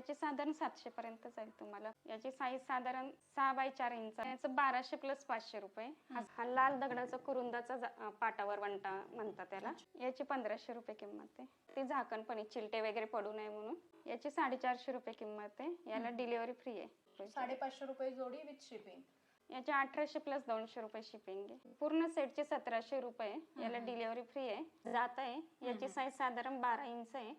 याची साधारण सातशे पर्यंत जाईल तुम्हाला. याची साईज साधारण सहा बाय चार इंच याचं बाराशे प्लस पाचशे रुपये. हा लाल दगडाचा कुरुंदाचा पाटावर वंटा म्हणतात त्याला. याची पंधराशे रुपये किंमत आहे. ते झाकण पण चिलटे वगैरे पडू नये म्हणून. याची साडेचारशे रुपये किंमत आहे. याला डिलिव्हरी फ्री आहे. साडेपाचशे रुपये जोडी विथ शिपिंग याचे अठराशे प्लस दोनशे रुपये शिपिंग आहे. पूर्ण सेटचे सतराशे रुपये याला डिलिव्हरी फ्री आहे. जात आहे. याची साईज साधारण बारा इंच आहे.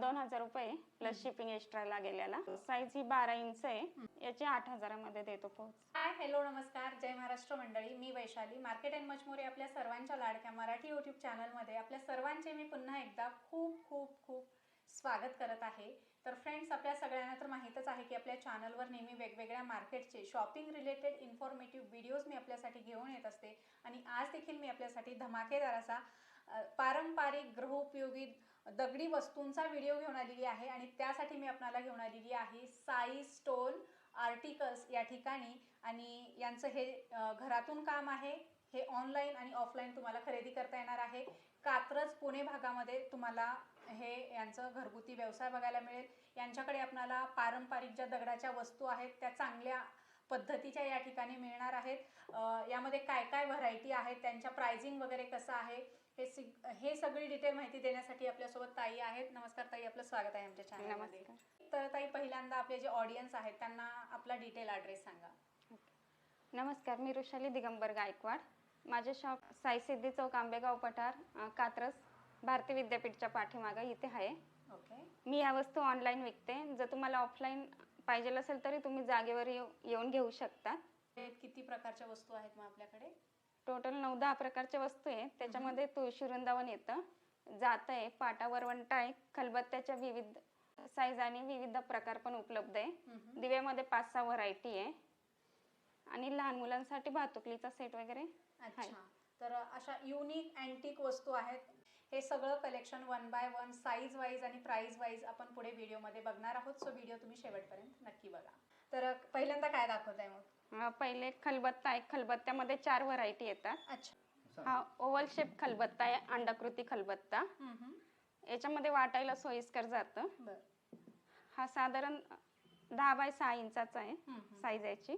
दोन हजार रुपये प्लस शिपिंग एक्स्ट्रा लागेल याला. साईज ही बारा इंच आहे. याची आठ हजारामध्ये देतो पोहोच. हाय हॅलो नमस्कार. जय महाराष्ट्र मंडळी. मी Vaishali. Market and much more आपल्या सर्वांच्या लाडक्या मराठी यूट्यूब चॅनलमध्ये आपल्या सर्वांचे मी पुन्हा एकदा खूप खूप खूप स्वागत करत आहे. तर फ्रेंड्स आपल्या सगळ्यांना तर माहीतच आहे की आपल्या चॅनलवर नेहमी वेगवेगळ्या मार्केटचे शॉपिंग रिलेटेड इन्फॉर्मेटिव्ह व्हिडिओज मी आपल्यासाठी घेऊन येत असते. आणि आज देखील मी आपल्यासाठी धमाकेदार असा पारंपरिक गृहोपयोगी दगडी वस्तूंचा व्हिडिओ घेऊन आलेली आहे. आणि त्यासाठी मी आपणाला घेऊन आलेली आहे साई स्टोन आर्टिकल्स या ठिकाणी. आणि यांचं हे घरातून काम आहे. हे ऑनलाईन आणि ऑफलाईन तुम्हाला खरेदी करता येणार आहे. कात्रज पुणे भागामध्ये तुम्हाला हे यांचं घरगुती व्यवसाय बघायला मिळेल. यांच्याकडे आपणाला पारंपरिक ज्या दगडाच्या वस्तू आहेत त्या चांगल्या पद्धतीच्या या ठिकाणी मिळणार आहेत. यामध्ये काय काय व्हरायटी आहेत त्यांच्या प्राइसिंग वगैरे कसं आहे हे सिग हे सगळी डिटेल माहिती देण्यासाठी आपल्यासोबत ताई आहेत. नमस्कार ताई आपलं स्वागत आहे आमच्या चॅनलमध्ये नमस्कार. तर ताई पहिल्यांदा आपले जे ऑडियन्स आहेत त्यांना आपला डिटेल ॲड्रेस सांगा. नमस्कार मी रुशाली दिगंबर गायकवाड. माझे शॉप साई सिद्धी चौक आंबेगाव पठार अं, भारतीय विद्यापीठच्या पाठीमागं इथे आहे. ओके मी या वस्तू ऑनलाईन विकते. जर तुम्हाला ऑफलाईन पाहिजे असेल तरी तुम्ही जागेवर येऊ- येऊन घेऊ शकता. हे किती प्रकारच्या वस्तू आहेत मग आपल्याकडे? टोटल नऊ दहा प्रकारच्या वस्तू आहे त्याच्यामध्ये तुळशी वृंदावन येतं. जात आहे पाटा वरवंटा आहे खलबत्त्याच्या विविध साईज आणि विविध प्रकार पण उपलब्ध आहे. दिव्यामध्ये पाच सहा व्हरायटी आहे. आणि लहान मुलांसाठी भातुकलीचा सेट वगैरे. अच्छा. तर अशा युनिक अँटिक वस्तू आहेत. हे सगळं collection one by one size wise आणि प्राइस वाईज आपण पुढे व्हिडिओमध्ये बघणार आहोत. सो व्हिडिओ तुम्ही शेवटपर्यंत नक्की बघा. तर पहिल्यांदा काय दाखवत आहे मग पहिले खलबत्ता आहे. खलबत्त्यामध्ये चार व्हरायटी येतात. अच्छा. हा ओव्हल शेप खलबत्ता आहे अंडाकृती खलबत्ता. याच्यामध्ये वाटायला सोयीस्कर जातं. बरं. हा साधारण दहा बाय सहा इंचाचा आहे. साईज याची.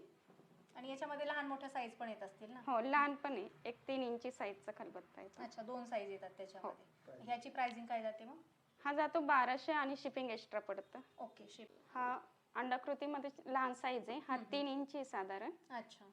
आणि याच्यामध्ये लहान मोठ्या साईज पण येत असतील ना? हो लहानपणी एक तीन इंची साईजचा खलबत्ता आहे तो. अच्छा दोन साईज येतात त्याच्यामध्ये. ह्याची प्राइसिंग काय जाते मग? हा जातो बाराशे आणि शिपिंग एक्स्ट्रा पडतं. ओके शिप हा अंडाकृतीमध्ये लहान साईज आहे. हा तीन इंची आहे साधारण. अच्छा.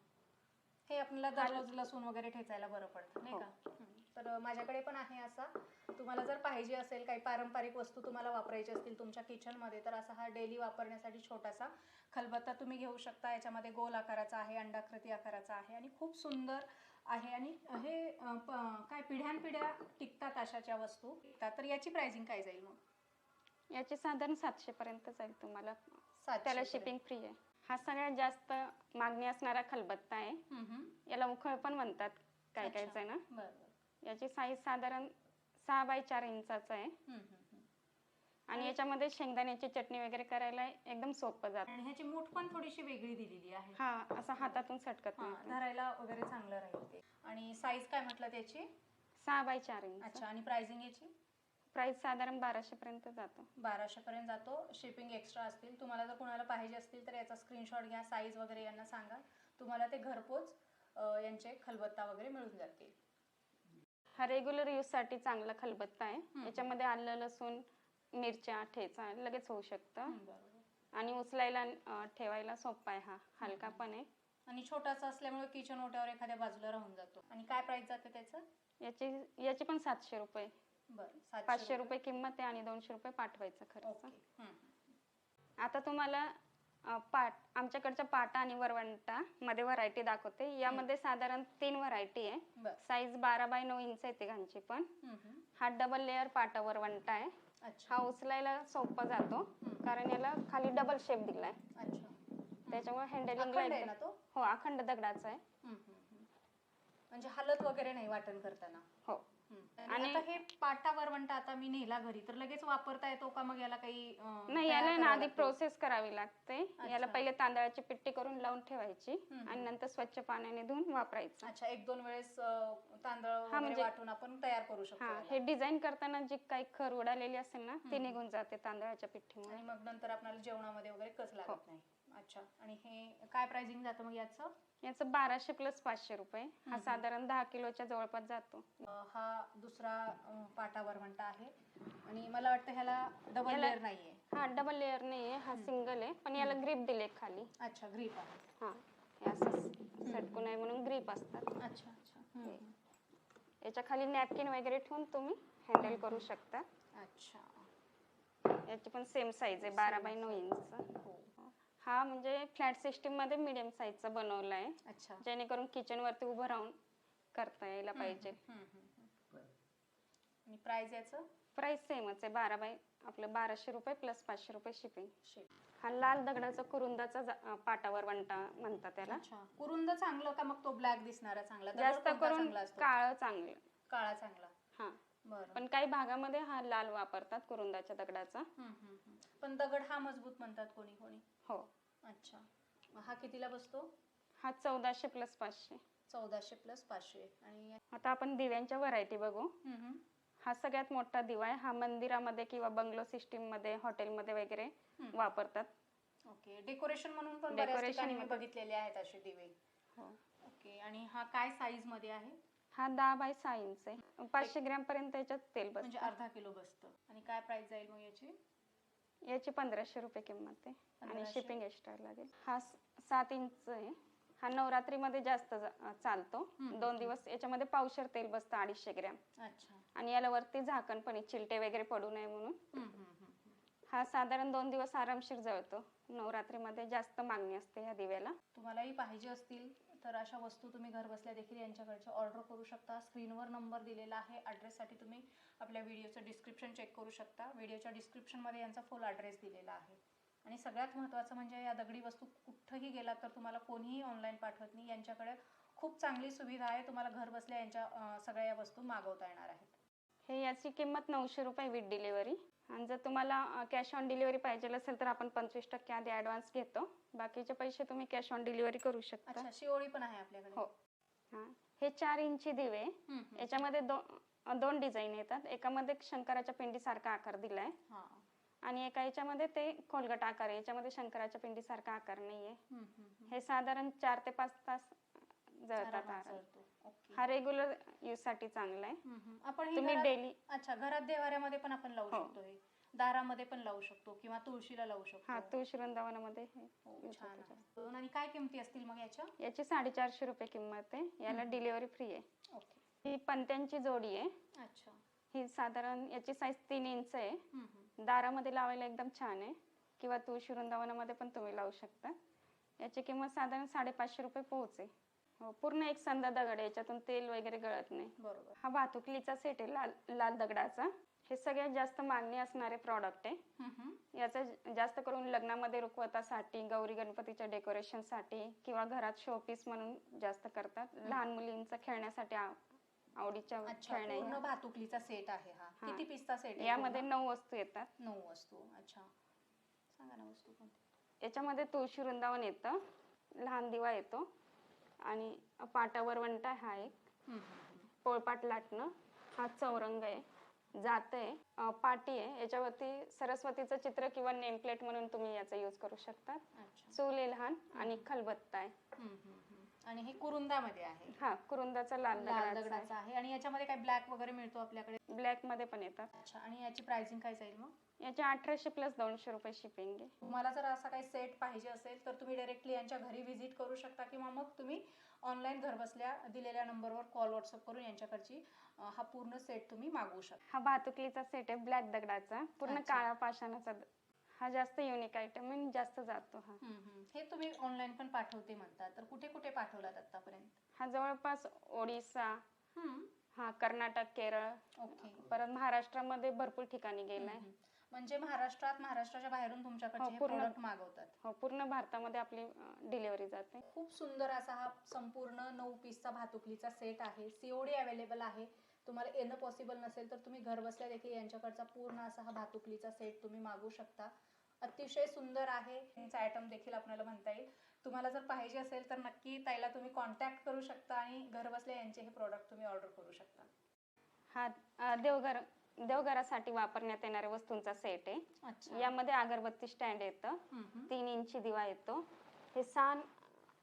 हे आपल्याला दररोज लसूण वगैरे ठेचायला बरं पडतं नाही हो. का? हं. तर माझ्याकडे पण आहे असा. तुम्हाला जर पाहिजे असेल काही पारंपरिक वस्तू तुम्हाला वापरायची असतील तुमच्या किचनमध्ये तर असा हा डेली वापरण्यासाठी छोटासा खलबत्ता तुम्ही घेऊ शकता. याच्यामध्ये गोल आकाराचा आहे अंडाकृती आकाराचा आहे आणि खूप सुंदर आहे आणि हे प- काय पिढ्यानपिढ्या टिकतात अशाच्या वस्तू. टिकतात तर याची प्राइसिंग काय जाईल मग? याची साधारण सातशे पर्यंत जाईल तुम्हाला. त्याला. शिपिंग फ्री आहे. हा सगळ्यात जास्त मागणी असणारा खलबत्ता आहे. याला उखळ पण म्हणतात काय काय अच्छा. याची साईज साधारण सहा बाय चार इंचाचा आहे. आणि याच्यामध्ये शेंगदाण्याची चटणी वगैरे करायला एकदम सोपं जात. आणि ह्याची मूठ पण थोडीशी वेगळी दिलेली आहे. हा असं हातातून सटकत नाही. धरायला वगैरे चांगलं राहील ते. आणि साईज काय म्हटलं त्याची? सहा बाय चार इंच. अच्छा आणि प्राइसिंग याची? प्राइस साधारण बाराशे पर्यंत जातो. बाराशे पर्यंत जातो. शिपिंग एक्स्ट्रा असतील. तुम्हाला जर कुणाला पाहिजे असतील तर याचा स्क्रीनशॉट घ्या साईज वगैरे यांना सांगा. तुम्हाला ते घरपोच यांचे खलबत्ता वगैरे मिळून जातील. हा रेग्युलर यूजसाठी चांगला खलबत्ता आहे. याच्यामध्ये आलं लसूण मिरच्या ठेचा लगेच होऊ शकतं. आणि उचलायला अं, ठेवायला सोपा आहे हा. हलका पण आहे. आणि छोटासा असल्यामुळे किचन ओट्यावर एखाद्या बाजूला राहून जातो. आणि काय प्राइस जाते त्याचं? याची याची पण सातशे रुपये. बरं सातशे पाचशे रुपये. किंमत आहे आणि दोनशे रुपये पाठवायचा खर्च. ओके. हं. आता तुम्हाला अ, पाट आमच्याकडच्या पाटा आणि वरवंटा मध्ये व्हरायटी दाखवते. यामध्ये साधारण तीन व्हरायटी आहे. बरं. साईज बारा बाय नऊ इंच आहे तिघांची पण. हं, डबल लेअर पाटा वरवंटा आहे. अच्छा. हा उचलायला सोपा जातो. कारण याला खाली डबल शेप दिलाय. अच्छा. त्याच्यामुळे अखंड आहे हँडलिंग तो? हो अखंड दगडाचा आहे. म्हणजे हालत वगैरे नाही वाटण करताना? हं. आणि आता हे पाटा वरवंटा आता मी नेला घरी तर लगेच वापरता येतो का मग याला काही अं, नाही तयार याला ना करावं आधी लागतं? प्रोसेस करावी लागते याला. पहिले तांदळाची पिट्टी करून लावून ठेवायची. आणि नंतर स्वच्छ पाण्याने धुवून वापरायचं अच्छा एक दोन वेळेस अं, तांदळ वगैरे म्हणजे- वाटून आपण तयार करू शकतो हा याला. हे डिझाईन करताना जी काही खर उडालेली असेल ना ती. निघून जाते तांदळाच्या पिठीमुळे आणि मग नंतर आपल्याला जेवणामध्ये वगैरे कच हो. लागत नाही अच्छा. आणि हे काय प्राइसिंग जातं मग याचं? याचं बाराशे प्लस पाचशे रुपये. हा. साधारण दहा किलोच्या जवळपास जातो. अं, हा दुसरा अं, पाटा वरवंटा आहे. आणि मला वाटतं ह्याला डबल याला- लेअर नाहीये. हा डबल लेअर नाहीये. हा सिंगल आहे. पण याला ग्रीप दिले खाली. अच्छा ग्रीप आहे. हा हे असं सटकू नये म्हणून ग्रीप असतात. अच्छा अच्छा. हम्म, हम्म. याच्या खाली नॅपकिन वगैरे ठेवून तुम्ही हँडल करू शकता. अच्छा. याची पण सेम साईज आहे बारा बाय नऊ इंच हो. हा म्हणजे फ्लॅट सिस्टीममध्ये मिडियम साईजचा बनवला आहे अच्छा. जेणेकरून किचन वरती उभं राहून करता यायला पाहिजे. आणि प्राइस याचं? प्राइस सेमच आहे बारा बाय आपलं बाराशे रुपये प्लस पाचशे रुपये शिपिंग. हा लाल दगडाचा कुरुंदाचा पाटावर वंटा म्हणतात त्याला. कुरुंद चांगलं का मग तो ब्लॅक दिसणारा चांगला? जास्त करून? काळं चांगलं. काळा चांगला. हा. बरं. पण काही भागामध्ये हा लाल वापरतात कुरुंदाच्या दगडाचा. पण दगड हा मजबूत म्हणतात कोणी कोणी. हो. अच्छा. हा कितीला बसतो? हा चौदाशे प्लस पाचशे. चौदाशे प्लस पाचशे. आणि आता आपण दिव्यांच्या व्हरायटी बघू. हम्म, हम्म. हा सगळ्यात मोठा दिवा आहे. हा मंदिरामध्ये किंवा बंगलो सिस्टीममध्ये हॉटेलमध्ये वगैरे हम्म. वापरतात. ओके. डेकोरेशन म्हणून पण बऱ्याच Decoration ठिकाणी मी मध्ये. बघितलेले आहेत असे दिवे. हो. ओके. आणि हा काय साईजमध्ये आहे? हा दहा बाय सहा इंच आहे. पाचशे ग्रॅम पर्यंत याच्यात तेल म्हणजे बसतं अर्धा किलो बसतं. आणि काय प्राइस जाईल मग याची? याची पंधराशे रुपये किंमत आहे. आणि 1500. शिपिंग एक्स्ट्रा लागेल. हा स- सात इंच आहे. हा नवरात्रीमध्ये जास्त जा- चालतो. हम्म. दोन दिवस याच्यामध्ये पावशर तेल बसतं अडीचशे ग्रॅम. अच्छा. आणि याला वरती झाकण पण आहे, चिलटे वगैरे पडू नये म्हणून. हम्म, हम्म, हम्म, हम्म. हा साधारण दोन दिवस आरामशीर जळतो. नवरात्रीमध्ये जास्त मागणी असते ह्या दिव्याला. तुम्हालाही पाहिजे असतील तर अशा वस्तू तुम्ही घर बसल्या देखील यांच्याकडच्या ऑर्डर करू शकता. स्क्रीनवर नंबर दिलेला आहे ॲड्रेससाठी तुम्ही आपल्या व्हिडिओचं डिस्क्रिप्शन चेक करू शकता. व्हिडिओच्या डिस्क्रिप्शनमध्ये यांचा फुल ॲड्रेस दिलेला आहे. आणि सगळ्यात महत्त्वाचं म्हणजे या दगडी वस्तू कुठंही गेलात तर तुम्हाला कोणीही ऑनलाईन पाठवत नाही. यांच्याकडे खूप चांगली सुविधा आहे. तुम्हाला घर बसल्या यांच्या सगळ्या या वस्तू मागवता येणार आहेत. हे याची किंमत नऊशे रुपये विथ डिलिव्हरी आणि जर तुम्हाला कॅश ऑन डिलिव्हरी पाहिजे असेल तर आपण पंचवीस टक्के आधी ॲडव्हान्स घेतो बाकीचे पैसे तुम्ही कॅश ऑन डिलिव्हरी करू शकता अच्छा शिवोळी पण आहे आपल्याकडे हो. हा हे चार इंची दिवे आहे. हम्म, हम्म. याच्यामध्ये दो दोन डिझाईन येतात एकामध्ये शंकराच्या पिंडीसारखा आकार दिलाय हां. आणि एका याच्यामध्ये ते खोलगट आकार आहे याच्यामध्ये शंकराच्या पिंडीसारखा आकार नाहीये हम्म, हम्म, हम्म. हे साधारण चार ते पाच तास जळतात आरामात आराम. हा रेग्युलर यूजसाठी चांगला आहे. हम्म. आपण हे तुम्ही घरात- डेली अच्छा घरात देवाऱ्यामध्ये पण आपण लावू हो. शकतो हे. दारामध्ये पण लावू शकतो किंवा तुळशीला लावू शकतो. हा तुळशी वृंदावनामध्ये हे हो, use छान होतं आहे. आणि काय किमती असतील मग याच्या? याची साडेचारशे रुपये किंमत आहे. याला. डिलिव्हरी फ्री आहे. ओके. ही पंत्यांची जोडी आहे. अच्छा. ही साधारण याची साईज तीन इंच आहे. हम्म, हम्म. दारामध्ये लावायला एकदम छान आहे. किंवा तुळशी वृंदावनामध्ये पण तुम्ही लावू शकता. याची किंमत साधारण साडेपाचशे रुपये पोहोच आहे. हो पूर्ण एक संदा दगड आहे याच्यातून तेल वगैरे गळत नाही. बरोबर. हा भातुकलीचा सेट आहे लाल लाल दगडाचा. हे सगळ्यात जास्त मागणी असणारे प्रॉडक्ट आहे. हम्म, हम्म. याचा ज- जास्त करून लग्नामध्ये रुखवतासाठी गौरी गणपतीच्या डेकोरेशनसाठी किंवा घरात शोपीस म्हणून जास्त करतात. लहान मुलींचा खेळण्यासाठी आव- आवडीच्या अच्छा खेळण्या पूर्ण ह्या. भातुकलीचा सेट आहे हा. हा. किती पीसचा सेट आहे यामध्ये पूर्ण? नऊ वस्तू येतात. नऊ वस्तू अच्छा. सांगा ना वस्तू कोणती? याच्यामध्ये तुळशी वृंदावन येतं लहान दिवा येतो आणि पाटावर वंटा हा एक. पोळपाट लाटणं हा चौरंग आहे. जात आहे. पाटी आहे. याच्यावरती सरस्वतीचं चित्र किंवा नेम प्लेट म्हणून तुम्ही याचा यूज करू शकता. चूल लहान आणि खलबत्ता आहे. आणि हे कुरुंदामध्ये आहे. हा कुरुंदाचा लाल दगडाचा आहे. आणि याच्यामध्ये काय ब्लॅक वगैरे मिळतो आपल्याकडे? ब्लॅकमध्ये पण येतात. अच्छा. आणि याची प्राइसिंग काय जाईल मग? याचे अठराशे प्लस दोनशे रुपये शिपिंग आहे तुम्हाला जर असा काही सेट पाहिजे असेल तर तुम्ही डायरेक्टली यांच्या घरी व्हिजिट करू शकता किंवा मग तुम्ही ऑनलाईन घर बसल्या दिलेल्या नंबरवर कॉल व्हॉट्सअप करून यांच्याकडची हा पूर्ण सेट तुम्ही मागवू शकता हा भातुकलीचा सेट आहे ब्लॅक दगडाचा पूर्ण अच्छा. काळा पाषाणाचा द- हा जास्त युनिक आयटम आणि जास्त जातो हा हम्म, हम्म. हे तुम्ही ऑनलाईन पण पाठवते म्हणतात तर कुठे कुठे पाठवलात आतापर्यंत हा जवळपास ओडिसा. हा कर्नाटक केरळ ओके परत महाराष्ट्रामध्ये भरपूर ठिकाणी गेलाय. म्हणजे महाराष्ट्रात महाराष्ट्राच्या बाहेरून तुमच्याकडे हो, हे पूर्ण. प्रोडक्ट मागवतात. हो पूर्ण भारतामध्ये आपली डिलिव्हरी जाते. खूप सुंदर असा हा संपूर्ण नऊ पीसचा भातुकलीचा सेट आहे. सीओडी अवेलेबल आहे. तुम्हाला येणं पॉसिबल नसेल तर तुम्ही घर बसल्या देखील यांच्याकडचा पूर्ण असा हा भातुकलीचा सेट तुम्ही मागू शकता. अतिशय सुंदर आहे. यांचा आयटम देखील आपल्याला म्हणता येईल. तुम्हाला जर पाहिजे असेल तर नक्की ताईला तुम्ही कॉन्टॅक्ट करू शकता आणि घर बसल्या यांचे हे प्रोडक्ट तुम्ही ऑर्डर करू शकता. हा अ, देवघर देवघरासाठी वापरण्यात येणाऱ्या वस्तूंचा सेट आहे. अच्छा. यामध्ये अगरबत्ती स्टँड येतं. तीन इंची दिवा येतो. हे साण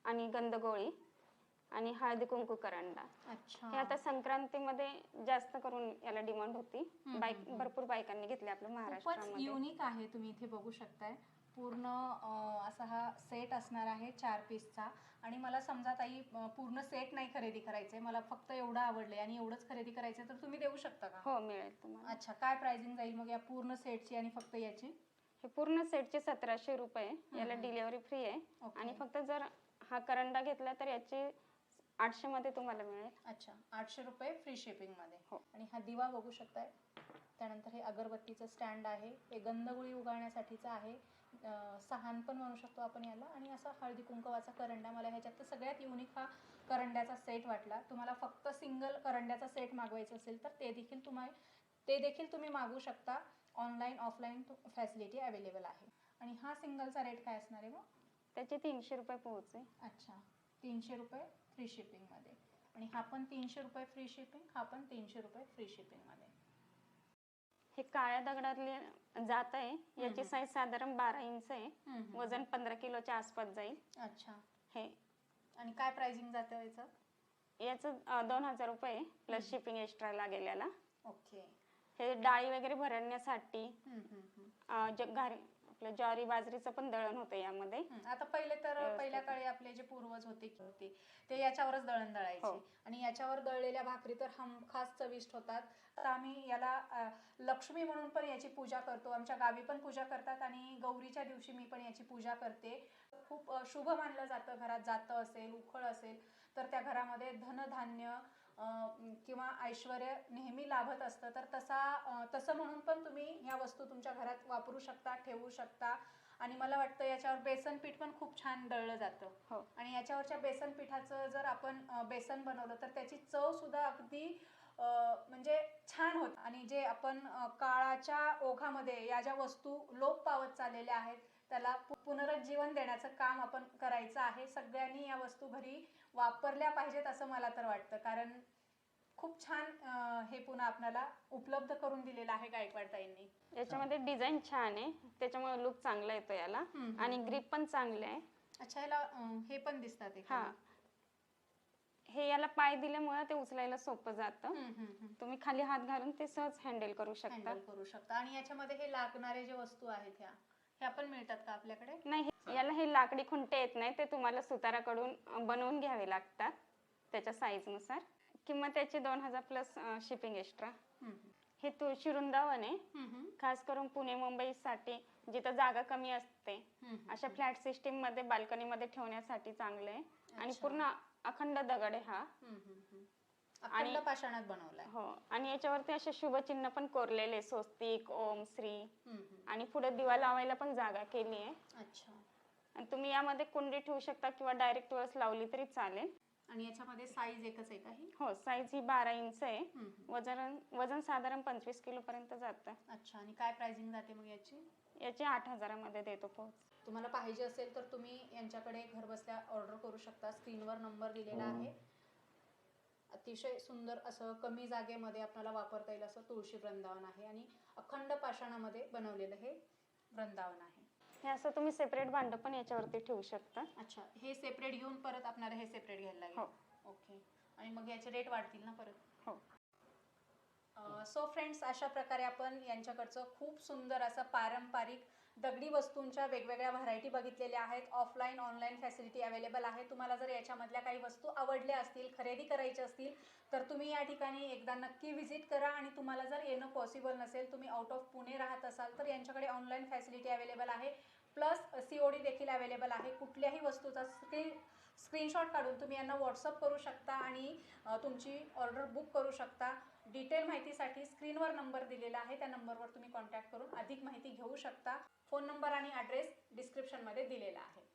आणि गंधगोळी आणि हळदी कुंकू करंडा. अच्छा. हे आता संक्रांतीमध्ये जास्त करून याला डिमांड होती. बाईक. भरपूर बायकांनी घेतले आपल्या महाराष्ट्रामध्ये. युनिक आहे तुम्ही इथे बघू शकताय. पूर्ण अं, असा हा सेट असणार आहे चार पीसचा आणि मला समजा ताई पूर्ण सेट नाही खरेदी करायचंय मला फक्त एवढं आवडलंय आणि एवढंच खरेदी करायचंय तर तुम्ही देऊ शकता का? हो मिळेल तुम्हाला. अच्छा काय प्राइसिंग जाईल मग या पूर्ण सेटची आणि फक्त याची? हे पूर्ण सेटचे सतराशे रुपये याला हम्म. डिलिव्हरी फ्री आहे. आणि फक्त जर हा करंडा घेतला तर याचे आठशे मध्ये तुम्हाला मिळेल. अच्छा आठशे रुपये फ्री शिपिंगमध्ये. हो. आणि हा दिवा बघू शकताय. त्यानंतर हे अगरबत्तीचं स्टँड आहे. हे गंधगुळी उगाळण्यासाठीचं आहे. सहान पण म्हणू शकतो आपण याला. आणि असा हळदी कुंकवाचा करंडा मला ह्याच्यात तर सगळ्यात युनिक हा करंड्याचा सेट वाटला. तुम्हाला फक्त सिंगल करंड्याचा सेट मागवायचा असेल तर ते देखील तुम्हाला ते देखील तुम्ही मागवू शकता. ऑनलाईन ऑफलाईन फॅसिलिटी अवेलेबल आहे. आणि हा सिंगलचा रेट काय असणार आहे मग? त्याचे तीनशे रुपये पोहोचे अच्छा. तीनशे रुपये फ्री शिपिंगमध्ये आणि हा पण तीनशे रुपये फ्री शिपिंग हा पण तीनशे रुपये फ्री शिपिंगमध्ये हे काळ्या दगडातले जात आहे. याची. साईज साधारण बारा इंच आहे. वजन पंधरा किलोच्या आसपास जाईल. अच्छा. हे. आणि काय प्राइसिंग जातं याचं? दोन हजार रुपये प्लस शिपिंग एक्स्ट्रा लागेल याला ओके. हे डाळी वगैरे भरण्यासाठी अं, जे घारी आपलं ज्वारी बाजरीचं पण दळण होतं यामध्ये. आता पहिले तर. पहिल्या काळी आपले जे पूर्वज होते की होते ते याच्यावरच दळण दळायचे. हो. आणि याच्यावर दळलेल्या भाकरी तर हमखास चविष्ट होतात. तर आम्ही याला अ, लक्ष्मी म्हणून पण याची पूजा करतो. आमच्या गावी पण पूजा करतात आणि गौरीच्या दिवशी मी पण याची पूजा करते. खूप अ, शुभ मानलं जातं. घरात जातं असेल उखळ असेल तर त्या घरामध्ये धनधान्य किंवा ऐश्वर नेहमी लाभत असतं तर तसा तसं म्हणून पण तुम्ही ह्या वस्तू तुमच्या घरात वापरू शकता ठेवू शकता. आणि मला वाटतं याच्यावर बेसन पीठ पण खूप छान दळलं जातं. हो. आणि याच्यावरच्या बेसन पिठाचं जर आपण बेसन बनवलं तर त्याची चव सुद्धा अगदी म्हणजे छान होत. आणि जे आपण काळाच्या ओघामध्ये या ज्या वस्तू लोप पावत चाललेल्या आहेत त्याला पुनरुज्जीवन देण्याचं काम आपण करायचं आहे. सगळ्यांनी या वस्तू घरी वापरल्या पाहिजेत असं मला तर वाटतं. कारण खूप छान हे पुन्हा आपल्याला उपलब्ध करून दिलेलं आहे गायकवाड ताईंनी याच्यामध्ये डिझाईन छान आहे. त्याच्यामुळे लुक चांगला येतो याला. आणि ग्रिप पण चांगले आहे. अच्छा ह्याला अ, हे पण दिसतात हे हा. हे याला पाय दिल्यामुळे ते उचलायला सोपं जातं. तुम्ही खाली हात घालून ते सहज हँडल करू शकता. करू शकता. आणि याच्यामध्ये हे लागणारे जे वस्तू आहेत ह्या ह्या पण मिळतात का आपल्याकडे? नाही हे- याला हे लाकडी खुंटे येत नाही ते तुम्हाला सुताराकडून अं, बनवून घ्यावे लागतात त्याच्या साईजनुसार. किंमत त्याची दोन हजार प्लस शिपिंग एक्स्ट्रा हम्म, हे तुळशी वृंदावन आहे. हम्म, खास करून पुणे मुंबईसाठी जिथं जागा कमी असते हम्म, अशा फ्लॅट सिस्टीममध्ये बाल्कनी मध्ये ठेवण्यासाठी चांगलं आहे. आणि अच्छा. पूर्ण अखंड दगड आहे हा. हम्म, आणि- पाषाणात बनवलाय. हो आणि याच्यावरती असे शुभचिन्ह पण कोरलेले स्वस्तिक ओम श्री. आणि पुढे दिवा लावायला पण जागा केली आहे. अच्छा. आणि तुम्ही यामध्ये कुंडी ठेवू शकता किंवा डायरेक्ट वरच लावली तरी चालेल. आणि याच्यामध्ये साईज एकच आहे का ही? हो साईज ही बारा इंच आहे. वजन वजन साधारण पंचवीस किलो पर्यंत जातं. अच्छा आणि काय प्राइसिंग जाते मग याची? याची आठ हजारामध्ये देतो पोहोच. तुम्हाला पाहिजे असेल तर तुम्ही यांच्याकडे घर बसल्या ऑर्डर करू शकता. स्क्रीनवर नंबर दिलेला आहे. अतिशय सुंदर असं कमी जागेमध्ये आपल्याला वापरता येईल असं तुळशी वृंदावन आहे आणि अखंड पाषाणामध्ये बनवलेलं हे वृंदावन आहे. हे असं तुम्ही सेपरेट भांड पण याच्यावरती ठेवू शकता. अच्छा हे सेपरेट घेऊन परत आपल्याला हे सेपरेट घ्यायला लागेल? हो. ओके आणि मग याचे रेट वाढतील ना परत? हो. सो फ्रेंड्स अशा प्रकारे आपण यांच्याकडचं खूप सुंदर असं पारंपरिक दगडी वस्तूंच्या वेगवेगळ्या व्हरायटी बघितलेल्या आहेत. ऑफलाईन ऑनलाईन फॅसिलिटी अवेलेबल आहे. तुम्हाला जर याच्यामधल्या काही वस्तू आवडल्या असतील खरेदी करायच्या असतील तर तुम्ही या ठिकाणी एकदा नक्की व्हिजिट करा आणि तुम्हाला जर येणं पॉसिबल नसेल तुम्ही आउट ऑफ पुणे राहत असाल तर यांच्याकडे ऑनलाईन फॅसिलिटी अवेलेबल आहे. प्लस सी ओ डी देखील अवेलेबल आहे. कुठल्याही वस्तूचा स्क्रीन स्क्रीनशॉट काढून तुम्ही यांना व्हॉट्सअप करू शकता आणि तुमची ऑर्डर बुक करू शकता. डिटेल माहितीसाठी स्क्रीनवर नंबर दिलेला आहे. त्या नंबरवर तुम्ही कॉन्टॅक्ट करून अधिक माहिती घेऊ शकता. फोन नंबर आणि ॲड्रेस डिस्क्रिप्शनमध्ये दिलेला आहे.